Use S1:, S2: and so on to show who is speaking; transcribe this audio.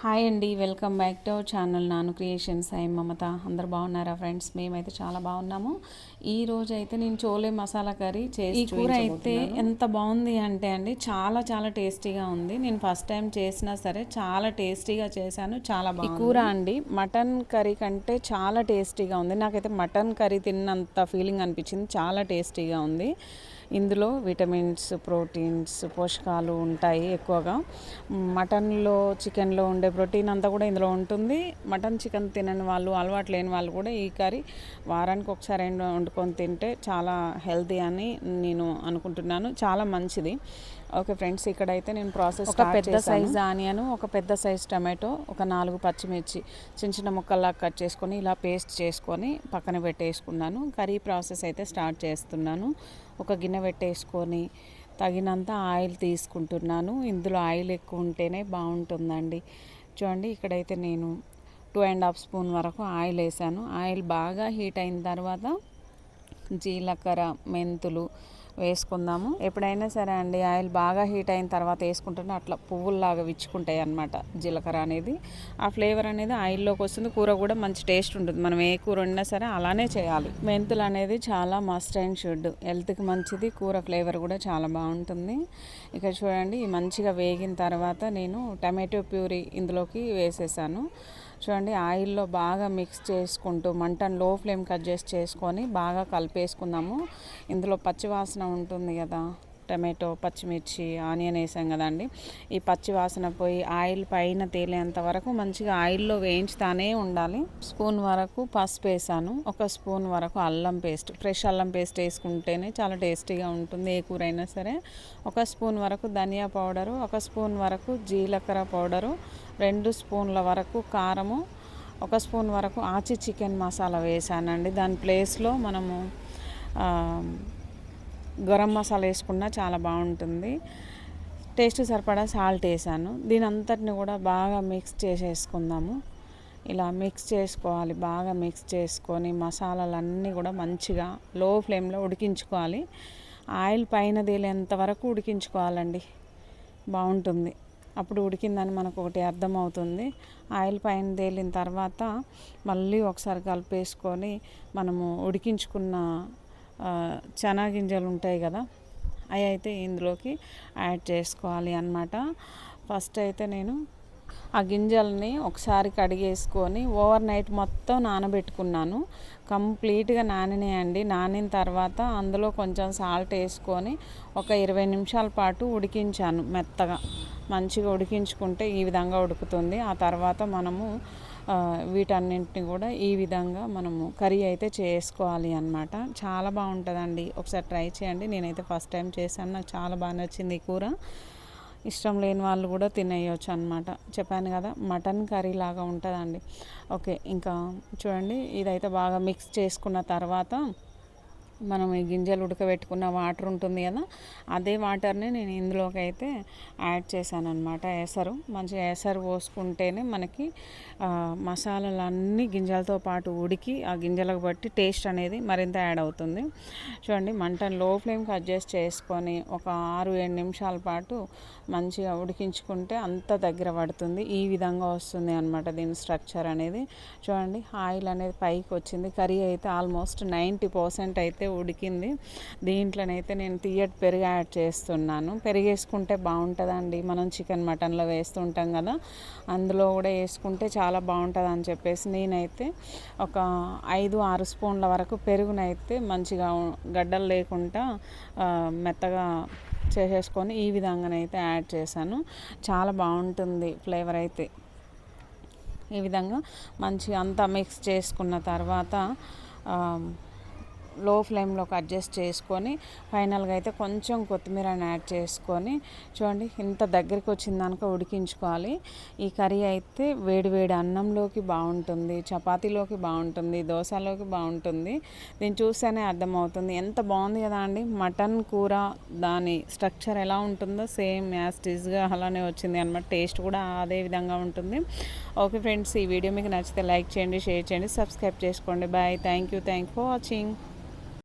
S1: Hi అండి welcome back to our channel Nanu creations. I Mamata. అందరు బాగున్నారా friends? మేమైతే చాలా బాగున్నాము. ఈ రోజు అయితే నేను చోలే మసాలా కర్రీ చేసి ఈ కూర అయితే ఎంత బాగుంది అంటే అండి చాలా చాలా టేస్టీగా ఉంది. నేను ఫస్ట్ టైం చేసినా సరే చాలా టేస్టీగా చేశాను. చాలా బాగుంది. ఈ కూర అండి మటన్ కర్రీ కంటే చాలా టేస్టీగా ఉంది. నాకైతే మటన్ కర్రీ తిన్నంత ఫీలింగ్ అనిపించింది. చాలా టేస్టీగా ఉంది. ఇందులో విటమిన్స్ ప్రోటీన్స్ పోషకాలు ఉంటాయి ఎక్కువగా. మటన్లో చికెన్లో ఉండే ప్రోటీన్ అంతా కూడా ఇందులో ఉంటుంది. మటన్ చికెన్ తినని వాళ్ళు అలవాటు లేని వాళ్ళు కూడా ఈ కర్రీ వారానికి ఒకసారి వండుకొని తింటే చాలా హెల్తీ అని నేను అనుకుంటున్నాను. చాలా మంచిది. ఓకే ఫ్రెండ్స్ ఇక్కడైతే నేను ప్రాసెస్ ఒక పెద్ద సైజ్ ఆనియన్ ఒక పెద్ద సైజ్ టమాటో ఒక నాలుగు పచ్చిమిర్చి చిన్న చిన్న ముక్కల్లా కట్ చేసుకొని ఇలా పేస్ట్ చేసుకొని పక్కన పెట్టేసుకున్నాను. కర్రీ ప్రాసెస్ అయితే స్టార్ట్ చేస్తున్నాను. ఒక గిన్నె పెట్టేసుకొని తగినంత ఆయిల్ తీసుకుంటున్నాను. ఇందులో ఆయిల్ ఎక్కువ ఉంటేనే బాగుంటుందండి. చూడండి ఇక్కడైతే నేను టూ అండ్ హాఫ్ స్పూన్ వరకు ఆయిల్ వేసాను. ఆయిల్ బాగా హీట్ అయిన తర్వాత జీలకర్ర మెంతులు వేసుకుందాము. ఎప్పుడైనా సరే అండి ఆయిల్ బాగా హీట్ అయిన తర్వాత వేసుకుంటేనే అట్లా పువ్వుల్లాగా విచ్చుకుంటాయి అనమాట జీలకర్ర అనేది. ఆ ఫ్లేవర్ అనేది ఆయిల్లోకి వస్తుంది. కూర కూడా మంచి టేస్ట్ ఉంటుంది. మనం ఏ కూర వండినా సరే అలానే చేయాలి. మెంతులు అనేది చాలా మస్ట్ అండ్ షుడ్. హెల్త్కి మంచిది కూర ఫ్లేవర్ కూడా చాలా బాగుంటుంది. ఇక చూడండి మంచిగా వేగిన తర్వాత నేను టమాటో ప్యూరీ ఇందులోకి వేసేసాను. చూడండి ఆయిల్లో బాగా మిక్స్ చేసుకుంటూ మంటను లో ఫ్లేమ్ కట్ చేసి చేసుకొని బాగా కలిపేసుకుందాము. ఇందులో పచ్చివాసన ఉంటుంది కదా. టమాటో పచ్చిమిర్చి ఆనియన్ వేసాం కదండి. ఈ పచ్చి వాసన పోయి ఆయిల్ పైన తేలేంత వరకు మంచిగా ఆయిల్లో వేయించుతానే ఉండాలి. స్పూన్ వరకు పసుపు వేసాను. ఒక స్పూన్ వరకు అల్లం పేస్ట్ ఫ్రెష్ అల్లం పేస్ట్ వేసుకుంటేనే చాలా టేస్టీగా ఉంటుంది ఏ కూర అయినా సరే. ఒక స్పూన్ వరకు ధనియా పౌడరు ఒక స్పూన్ వరకు జీలకర్ర పౌడరు రెండు స్పూన్ల వరకు కారము ఒక స్పూన్ వరకు ఆచి చికెన్ మసాలా వేసానండి. దాని ప్లేస్లో మనము గరం మసాలా వేసుకున్నా చాలా బాగుంటుంది. టేస్ట్ సరిపడా సాల్ట్ వేసాను. దీని అంతటిని కూడా బాగా మిక్స్ చేసేసుకుందాము. ఇలా మిక్స్ చేసుకోవాలి బాగా మిక్స్ చేసుకొని మసాలాలన్నీ కూడా మంచిగా లో ఫ్లేమ్లో ఉడికించుకోవాలి. ఆయిల్ పైన తేలేంత వరకు ఉడికించుకోవాలండి. బాగుంటుంది. అప్పుడు ఉడికిందని మనకు ఒకటి అర్థమవుతుంది. ఆయిల్ పైన తేలిన తర్వాత మళ్ళీ ఒకసారి కలిపేసుకొని మనము ఉడికించుకున్న చనా గింజలు ఉంటాయి కదా అవి అయితే ఇందులోకి యాడ్ చేసుకోవాలి అన్నమాట. ఫస్ట్ అయితే నేను ఆ గింజల్ని ఒకసారి కడిగేసుకొని ఓవర్ నైట్ మొత్తం నానబెట్టుకున్నాను. కంప్లీట్గా నానినాయండి. నానిన తర్వాత అందులో కొంచెం సాల్ట్ వేసుకొని ఒక ఇరవై నిమిషాల పాటు ఉడికించాను మెత్తగా. మంచిగా ఉడికించుకుంటే ఈ విధంగా ఉడుకుతుంది. ఆ తర్వాత మనము వీటన్నింటిని కూడా ఈ విధంగా మనము కర్రీ అయితే చేసుకోవాలి అనమాట చాలా బాగుంటుందండి. ఒకసారి ట్రై చేయండి. నేనైతే ఫస్ట్ టైం చేశాను. నాకు చాలా బాగా నచ్చింది ఈ కూర. ఇష్టం లేని వాళ్ళు కూడా తినేయచ్చు అనమాట చెప్పాను కదా మటన్ కర్రీ లాగా ఉంటుందండి. ఓకే ఇంకా చూడండి. ఇదైతే బాగా మిక్స్ చేసుకున్న తర్వాత మనం ఈ గింజలు ఉడకబెట్టుకున్న వాటర్ ఉంటుంది కదా అదే వాటర్ని నేను ఇందులోకి అయితే యాడ్ చేశాను అనమాట ఎసరు మంచిగా ఎసరు పోసుకుంటేనే మనకి మసాలాలు అన్నీ గింజలతో పాటు ఉడికి ఆ గింజలకు బట్టి టేస్ట్ అనేది మరింత యాడ్ అవుతుంది. చూడండి మంటను లో ఫ్లేమ్కి అడ్జస్ట్ చేసుకొని ఒక ఆరు ఏడు నిమిషాల పాటు మంచిగా ఉడికించుకుంటే అంత దగ్గర పడుతుంది. ఈ విధంగా వస్తుంది అనమాట దీని స్ట్రక్చర్ అనేది. చూడండి ఆయిల్ అనేది పైకి వచ్చింది. కర్రీ అయితే ఆల్మోస్ట్ నైంటీ పర్సెంట్ అయితే అయితే ఉడికింది. దీంట్లోనైతే నేను తీయటి పెరుగు యాడ్ చేస్తున్నాను. పెరుగు వేసుకుంటే బాగుంటుందండి. మనం చికెన్ మటన్లో వేస్తుంటాం కదా అందులో కూడా వేసుకుంటే చాలా బాగుంటుంది అని చెప్పేసి నేనైతే ఒక ఐదు ఆరు స్పూన్ల వరకు పెరుగునైతే మంచిగా గడ్డలు లేకుండా మెత్తగా చేసేసుకొని ఈ విధంగానైతే యాడ్ చేశాను. చాలా బాగుంటుంది ఫ్లేవర్ అయితే. ఈ విధంగా మంచిగా అంతా మిక్స్ చేసుకున్న తర్వాత లో ఫ్లేమ్లోకి అడ్జస్ట్ చేసుకొని ఫైనల్గా అయితే కొంచెం కొత్తిమీరని యాడ్ చేసుకొని చూడండి ఇంత దగ్గరికి వచ్చిందనుక ఉడికించుకోవాలి. ఈ కర్రీ అయితే వేడి వేడి అన్నంలోకి బాగుంటుంది చపాతీలోకి బాగుంటుంది దోశలోకి బాగుంటుంది. దీన్ని చూస్తేనే అర్థమవుతుంది. ఎంత బాగుంది కదా అండి మటన్ కూర దాని స్ట్రక్చర్ ఎలా ఉంటుందో సేమ్ యాస్టీజ్గా అలానే వచ్చింది అనమాట టేస్ట్ కూడా అదే విధంగా ఉంటుంది. ఓకే ఫ్రెండ్స్ ఈ వీడియో మీకు నచ్చితే లైక్ చేయండి షేర్ చేయండి సబ్స్క్రైబ్ చేసుకోండి. Bye. Thank you thank for watching.